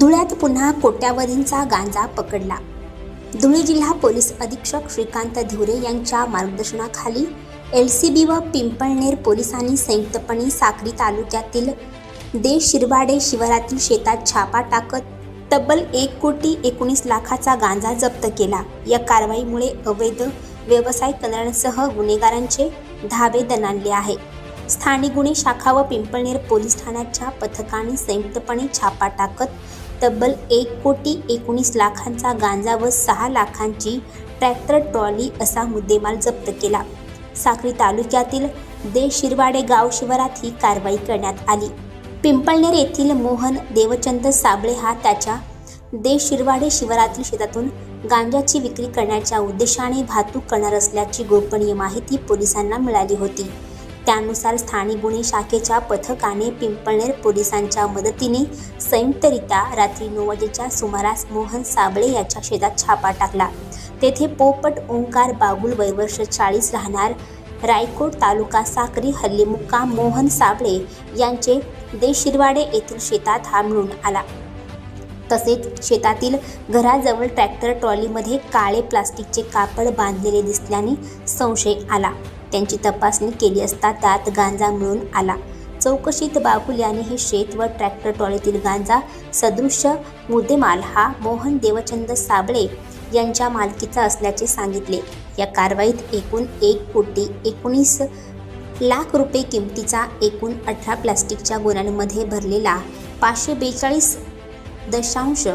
धुळ्यात पुन्हा कोट्यावधींचा गांजा पकडला. धुळे जिल्हा पोलीस अधीक्षक श्रीकांत धिवरे यांच्या मार्गदर्शनाखाली एल सी बी व पिंपळनेर पोलिसांनी संयुक्तपणे साक्री तालुक्यातील देश शिरवाडे शिवारातील शेतात छापा टाकत तब्बल एक कोटी एकोणीस लाखाचा गांजा जप्त केला. या कारवाईमुळे अवैध व्यवसाय करणाऱ्यांसह गुन्हेगारांचे धाबे दणाणले आहे. स्थानिक गुन्हे शाखा व पिंपळनेर पोलीस ठाण्याच्या पथकाने संयुक्तपणे छापा टाकत तब्बल एक कोटी एकोणीस लाखांचा गांजा व सहा लाखांची ट्रॅक्टर ट्रॉली असा मुद्देमाल जप्त केला. साक्री तालुक्यातील देश शिरवाडे गाव शिवारात ही कारवाई करण्यात आली. पिंपळनेर येथील मोहन देवचंद साबळे हा त्याच्या देश शिरवाडे शिवारातील शेतातून गांजाची विक्री करण्याच्या उद्देशाने वाहतूक करणार असल्याची गोपनीय माहिती पोलिसांना मिळाली होती. त्यानुसार स्थानिक गुन्हे शाखेच्या पथकाने पिंपळनेर पोलिसांच्या मदतीने संयुक्तरित्या रात्री नऊ वाजेच्या सुमारास मोहन साबळे याच्या शेतात छापा टाकला. तेथे पोपट ओंकार बागुल वयवर्ष चाळीस राहणार रायकोट तालुका साक्री हल्लीमुक्काम मोहन साबळे यांचे देशिरवाडे येथील शेतात हा मिळून आला. तसेच शेतातील घराजवळ ट्रॅक्टर ट्रॉलीमध्ये काळे प्लास्टिकचे कापड बांधलेले दिसल्याने संशय आला. त्यांची तपासणी केली असता त्यात गांजा मिळून आला. चौकशीत बाकुल याने हे शेत व ट्रॅक्टर ट्रॉलीतील गांजा सदृश्य मुद्देमाल हा मोहन देवचंद साबळे यांच्या मालकीचा असल्याचे सांगितले. या कारवाईत एकूण एक कोटी एकोणीस लाख रुपये किमतीचा एकूण अठरा प्लास्टिकच्या गोण्यांमध्ये भरलेला पाचशे बेचाळीस दशांश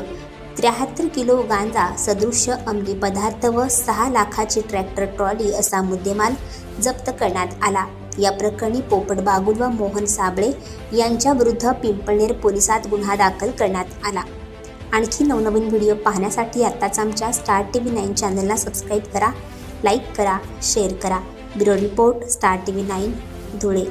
त्र्याहत्तर किलो गांजा सदृश्य अंमली पदार्थ व सहा लाखाची ट्रॅक्टर ट्रॉली असा मुद्देमाल जप्त करण्यात आला. या प्रकरणी पोपट बागुल व मोहन साबळे यांच्या विरुद्ध पिंपळनेर पोलिसात गुन्हा दाखल करण्यात आला. आणखी नवनवीन व्हिडिओ पाहण्यासाठी आत्ताच आमच्या स्टार टी व्ही नाईन चॅनलला सबस्क्राईब करा लाईक करा शेअर करा. Bureau report star TV nine Dhule.